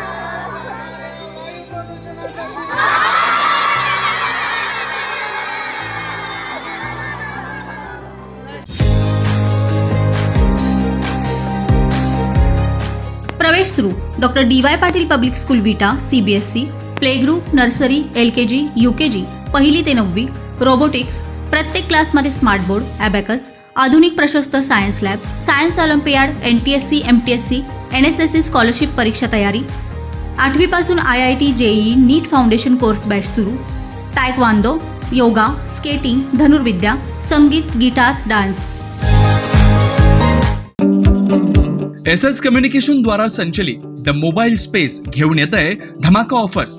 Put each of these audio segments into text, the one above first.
जलप्रदूषणासाठी वायू प्रदूषणासाठी. प्रवेश सुरू. Doctor D Y Patil public school Vita CBSE playgroup nursery L K G U K G पहिली ते नववी रोबोटिक्स प्रत्येक क्लासमध्ये स्मार्ट बोर्ड ॲबॅकस आधुनिक प्रशस्त science lab science olympiad N T S M T S N S S S S C scholarship परीक्षा तयारी. आठवीपासून I I T JEE NEET foundation course batch सुरू. तायक्वांदो योगा स्केटिंग धनुर्विद्या संगीत guitar dance. S S communication द्वारा संचलित the mobile space घेऊन येत आहे धमाका ऑफर्स.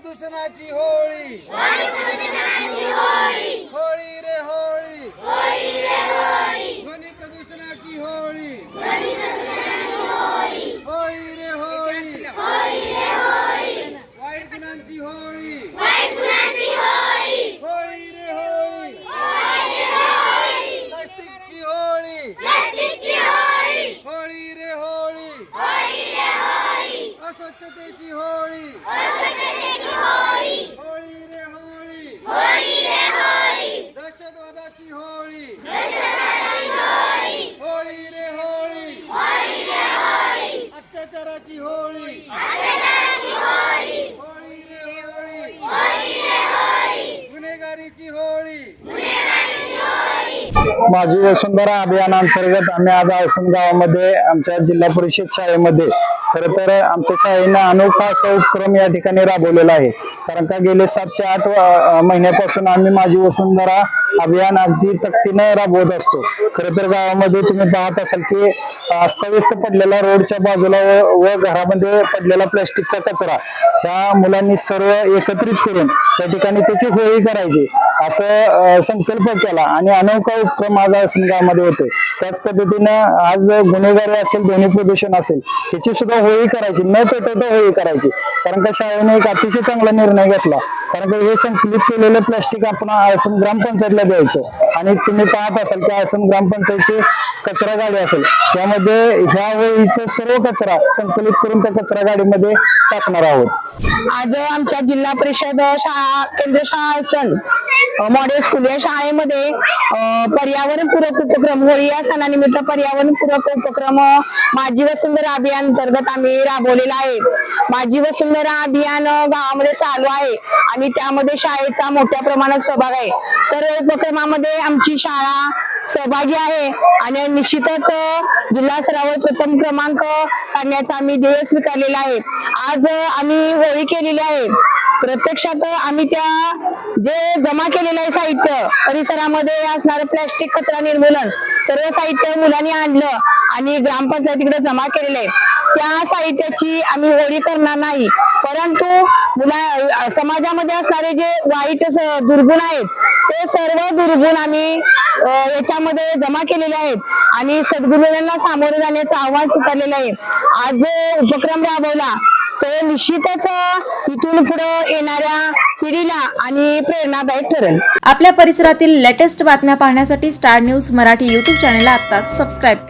प्रदूषणाची होळी. होळी. रे होळी ध्वनी प्रदूषणाची होळी होळी रे होळी वाईट गुणांची होळी होळी रे होळी प्लास्टिकची होळी होळी रे होळी अस्वच्छतेची होळी. होळी. रे होळी दहशतवादाची होळी होळी रे होळी अत्याचाराची होळी होळी रे होळी गुन्हेगारीची होळी माझी वसुंधरा अभियानांतर्गत आम्ही आज आयसन गावामध्ये आमच्या जिल्हा परिषद शाळेमध्ये खरं तर आमच्या शाळेनं अनोखा असा उपक्रम या ठिकाणी राबवलेला आहे. कारण का गेले सात ते आठ महिन्यापासून आम्ही माझी वसुंधरा अभियान अगदी तक्तीनं राबवत असतो. खरं तर गावामध्ये तुम्ही पाहत असाल की अस्ताव्यस्त पडलेला रोडच्या बाजूला व घरामध्ये पडलेला प्लॅस्टिकचा कचरा त्या मुलांनी सर्व एकत्रित करून त्या ठिकाणी त्याची होळी करायची. असं संकल्प केला आणि अनोखा उपक्रम आज गावामध्ये होतोय. त्याच पद्धतीनं आज गुन्हेगारी असेल ध्वनी प्रदूषण असेल त्याची सुद्धा होळी करायची. न पेटवता होळी करायची. कारण का शाळेने एक अतिशय चांगला निर्णय घेतला. कारण का हे संकलित केलेलं प्लास्टिक आपण आसन ग्रामपंचायतला द्यायचं. आणि तुम्ही पाहत असाल की आसन ग्रामपंचायतची कचरा गाडी असेल त्यामध्ये ह्या होळीचा सर्व कचरा संकलित करून त्या कचरा गाडीमध्ये टाकणार आहोत. आज आमच्या जिल्हा परिषद शाळा केंद्र शाळा असेल मॉडेल स्कूल या शाळेमध्ये पर्यावरणपूरक उपक्रम होळी या सणानिमित्त पर्यावरणपूरक उपक्रम माझी वसुंधरा अभियान अंतर्गत आम्ही राबवलेला आहे. माझी वसुंधरा अभियान गावामध्ये चालू आहे आणि त्यामध्ये शाळेचा मोठ्या प्रमाणात सहभाग आहे. सर्व उपक्रमामध्ये आमची शाळा सहभागी आहे आणि निश्चितच जिल्हा स्तरावर प्रथम क्रमांक काढण्याचा आम्ही ध्येय स्वीकारलेला आहे. आज आम्ही होळी केलेली आहे. प्रत्यक्षात आम्ही त्या जे जमा केलेलं आहे साहित्य परिसरामध्ये असणारं प्लॅस्टिक कचरा निर्मूलन सर्व साहित्य मुलांनी आणलं आणि ग्रामपंचायतीकडे जमा केलेलं आहे त्या साहित्याची आम्ही होळी करणार नाही परंतु मुला समाजामध्ये असणारे जे वाईट दुर्गुण आहेत ते सर्व दुर्गुण आम्ही याच्यामध्ये जमा केलेले आहेत आणि सद्गुरूंना सामोरे जाण्याचं आव्हान स्वीकारलेलं आहे. आज जो उपक्रम राबवला तर निश्चितच इथून पुढे येणाऱ्या पिढीला आणि प्रेरणादायक ठरेल. आपल्या परिसरातील लेटेस्ट बातम्या पाहण्यासाठी स्टार न्यूज मराठी यूट्यूब चॅनलला आता सबस्क्राईब करा.